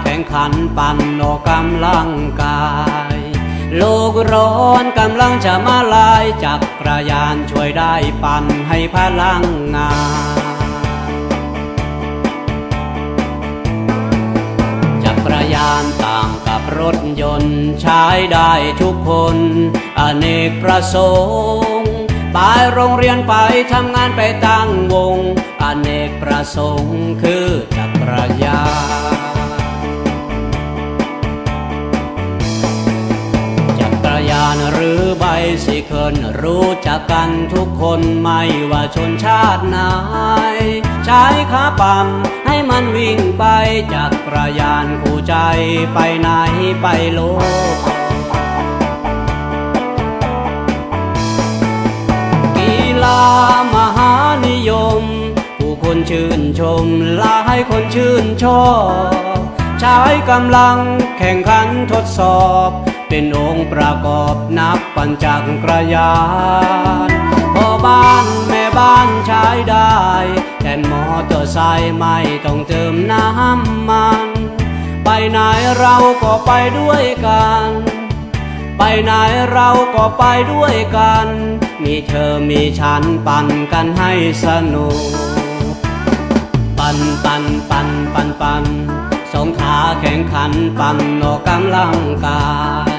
แขันปั่นออกกำลังกายโลกร้อนกำลังจะมาลายจักรยานช่วยได้ปั่นให้พลังงานจักรยานต่างกับรถยนต์ใช้ได้ทุกคนอเนกประสงค์ไปโรงเรียนไปทำงานไปตั้งวงอเนกประสงค์คือจักรยาน ใบสิเคิลรู้จักกันทุกคนไม่ว่าชนชาติไหน ใช้ขาปั่นให้มันวิ่งไปจักรยานคู่ใจไปไหนไปโลกกีฬามหานิยม ผู้คนชื่นชมลายคนชื่นชอบ ใช้กำลังแข่งขันทดสอบ เป็นองค์ประกอบนับปัญจักรยานพ่อบ้านแม่บ้านใช้ได้แทนมอเตอร์ไซค์ไม่ต้องเติมน้ำมัน ไปไหนเราก็ไปด้วยกัน ไปไหนเราก็ไปด้วยกัน มีเธอมีฉันปั่นกันให้สนุก ปั่นปั่นปั่นปันปันสองขาแข่งขันปั่นออกกำลังกาย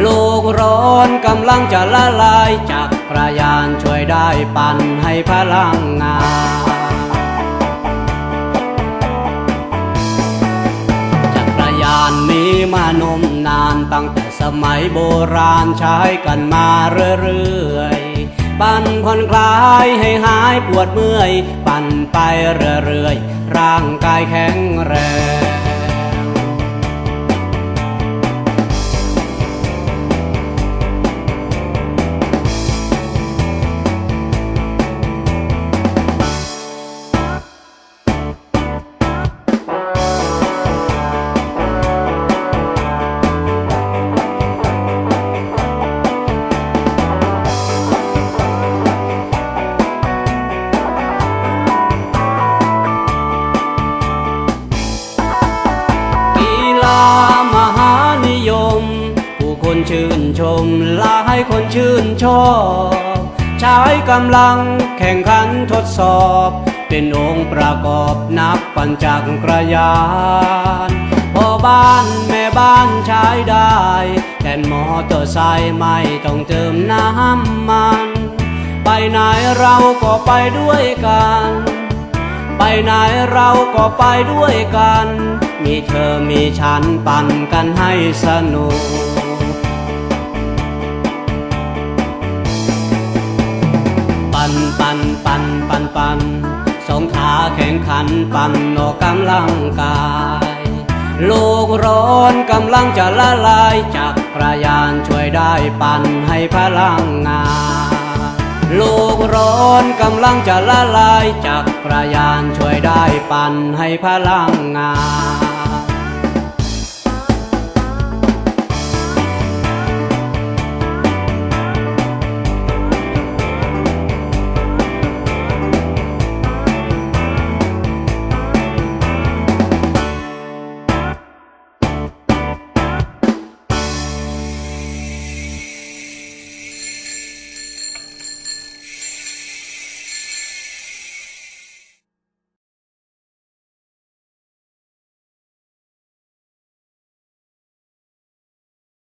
โลกร้อนกำลังจะละลายจักระยานช่วยได้ปั่นให้พลังงานจักรยานมีมานมนานตั้งแต่สมัยโบราณใช้กันมาเรื่อยๆ ปั่นผ่อนคลายให้หายปวดเมื่อย ปั่นไปเรื่อยๆ ร่างกายแข็งแรง คนชื่นชมหลายคนชื่นชอบ ใช้กำลังแข่งขันทดสอบ เป็นองค์ประกอบนับปัญจักรยานพ่อบ้านแม่บ้านใช้ได้แทนมอเตอร์ไซค์ไม่ต้องเติมน้ำมัน ไปไหนเราก็ไปด้วยกัน ไปไหนเราก็ไปด้วยกัน มีเธอมีฉันปั่นกันให้สนุก ปันปันปันปันสองขาแข่งขันปั่นออกกำลังกายโลกร้อนกำลังจะละลายจักรยานช่วยได้ปั่นให้พลังงานโลกร้อนกำลังจะละลายจักรยานช่วยได้ปั่นให้พลังงาน